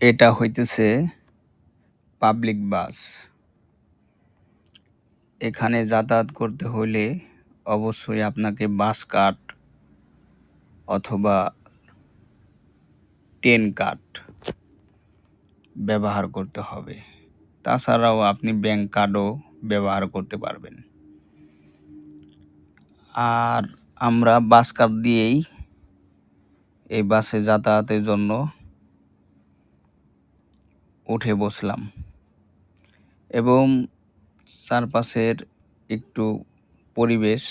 এটা হইতেছে public bus এখানে যাতায়াত করতে হলে অবশ্যই আপনাকে বাস কার্ড অথবা ট্রেন কার্ড ব্যবহার করতে হবে। তাছাড়াও আপনি ব্যাংক কার্ডও ব্যবহার করতে পারবেন। আর আমরা বাস কার্ড দিয়েই এই বাসে যাতায়াতের জন্য উঠে বসলাম এবং চারপাশের একটু পরিবেশ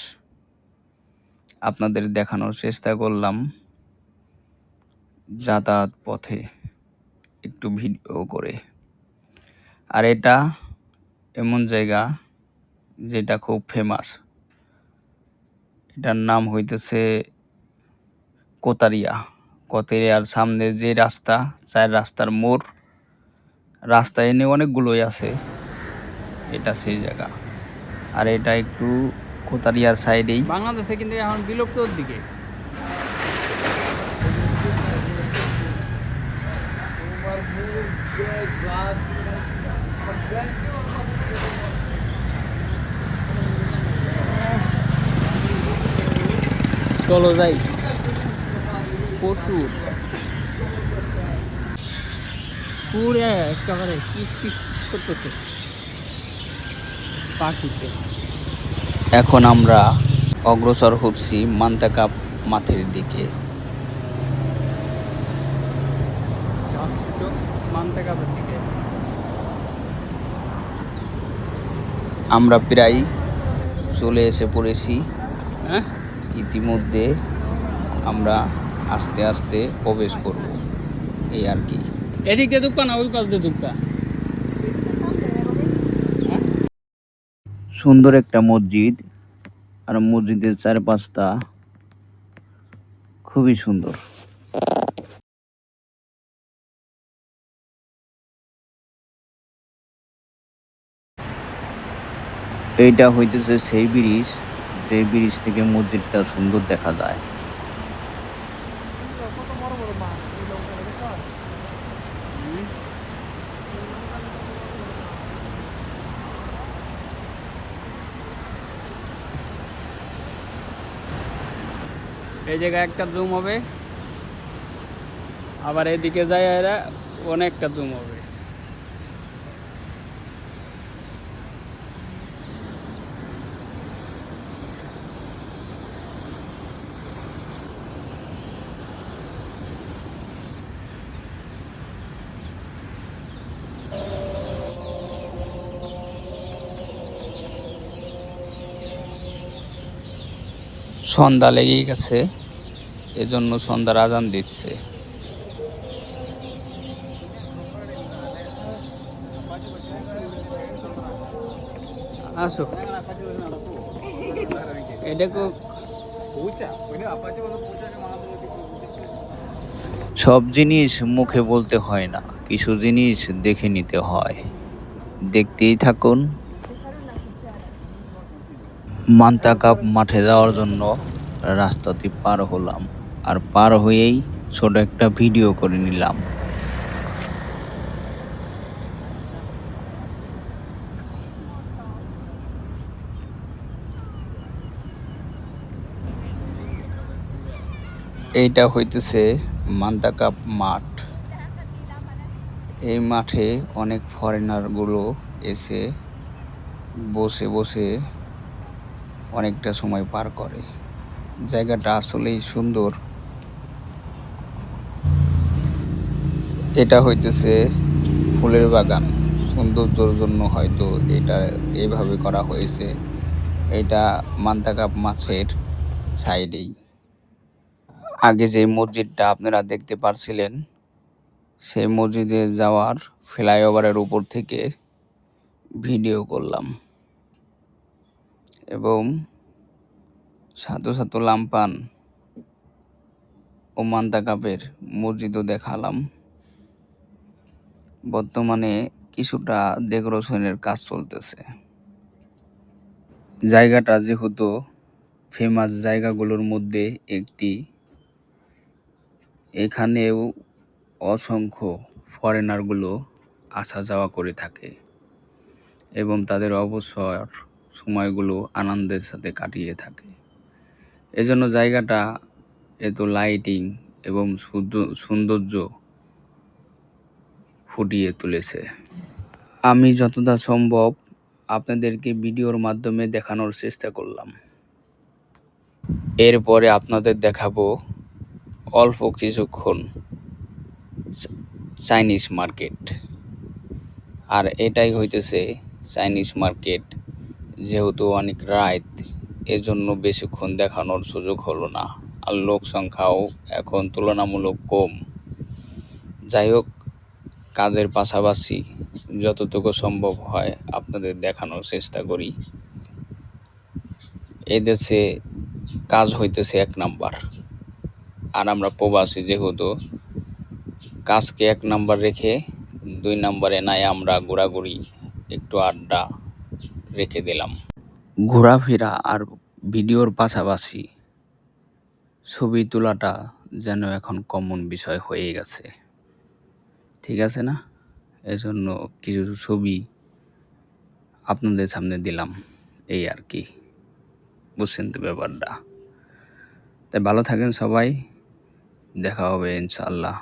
আপনাদের দেখানোর চেষ্টা করলাম যাতায়াত পথে একটু ভিডিও করে। আর এটা এমন জায়গা যেটা খুব ফেমাস এটার নাম হইতেছে কোতারিয়া। কোতারিয়ার সামনে যে রাস্তা, চার রাস্তার মোড় রাস্তা এনে অনেকগুলোই আছে। এটা সেই জায়গা। আর এটা একটু কোতারিয়ার সাইডেই। বাংলাদেশে কিন্তু এখন বিলুপ্তর দিকে। চলো যাই। প্রচুর। পুরে একেবারে কিস কিস করতেছে। পাখিতে এখন আমরা অগ্রসর হচ্ছি মান্তাকাপ মাথের দিকে। আমরা প্রায় চলে এসে পড়েছি। হ্যাঁ? ইতিমধ্যে আমরা আস্তে আস্তে প্রবেশ করব। এই আর কি। এদিক দিয়ে না, ওই পাশ দিয়ে ঢুকবা সুন্দর একটা মসজিদ আর মসজিদের চারপাশটা খুবই সুন্দর। এইটা হইতেছে সেই ব্রিজ, যে ব্রিজ থেকে মসজিদটা সুন্দর দেখা যায়। এই জায়গায় একটা জুম হবে। আবার এদিকে যায় এরা অনেকটা জুম হবে। সন্ধ্যা লেগেই গেছে, এজন্য সন্ধ্যার আজান দিচ্ছে। আসো। সব জিনিস মুখে বলতে হয় না, কিছু জিনিস দেখে নিতে হয়। দেখতেই থাকুন। মান্তা কাপ মাঠে যাওয়ার জন্য রাস্তাটি পার হলাম আর পার হয়েই ছোট একটা ভিডিও করে নিলাম। এইটা হইতেছে মান্তা কাপ মাঠ। এই মাঠে অনেক ফরেনারগুলো এসে বসে বসে অনেকটা সময় পার করে। জায়গাটা আসলেই সুন্দর। এটা হইতেছে ফুলের বাগান। সৌন্দর্যর জন্য হয়তো এটা এইভাবে করা হয়েছে। এটা মান্তাকাপ মাছের সাইডেই। আগে যে মসজিদটা আপনারা দেখতে পারছিলেন, সেই মসজিদে যাওয়ার ফ্লাইওভারের উপর থেকে ভিডিও করলাম। এবং সাথে সাথে লাম্পান ও মান্তা কাপের মসজিদও দেখালাম। বর্তমানে কিছুটা ডেকোরেশনের কাজ চলতেছে। জায়গাটা যেহেতু ফেমাস জায়গাগুলোর মধ্যে একটি, এখানেও অসংখ্য ফরেনারগুলো আসা যাওয়া করে থাকে এবং তাদের অবসর সময়গুলো আনন্দের সাথে কাটিয়ে থাকে। এজন্য জায়গাটা, এত লাইটিং এবং সৌন্দর্য ফুটিয়ে তুলেছে। আমি যতটা সম্ভব আপনাদেরকে ভিডিওর মাধ্যমে দেখানোর চেষ্টা করলাম। এরপরে আপনাদের দেখাবো অল্প কিছুক্ষণ চাইনিজ মার্কেট। আর এটাই হইতেছে চাইনিজ মার্কেট। যেহেতু অনেক রাত, এজন্য বেশিক্ষণ দেখানোর সুযোগ হলো না। আর লোক সংখ্যাও এখন তুলনামূলক কম। যাই হোক, কাজের পাশাপাশি যতটুকু সম্ভব হয় আপনাদের দেখানোর চেষ্টা করি। এদেশে কাজ হইতেছে এক নাম্বার। আর আমরা প্রবাসী যেহেতু, কাজকে এক নাম্বার রেখে দুই নাম্বারে নাই আমরা ঘোরাঘুরি, একটু আড্ডা রেখে দিলাম। ঘোরাফেরা আর ভিডিওর পাশাপাশি ছবি তোলাটা যেন এখন কমন বিষয় হয়ে গেছে। ঠিক আছে না? এজন্য কিছু ছবি আপনাদের সামনে দিলাম, এই আর কি। বুঝছেন তো ব্যাপারটা? তাই ভালো থাকেন সবাই। দেখা হবে ইনশাআল্লাহ।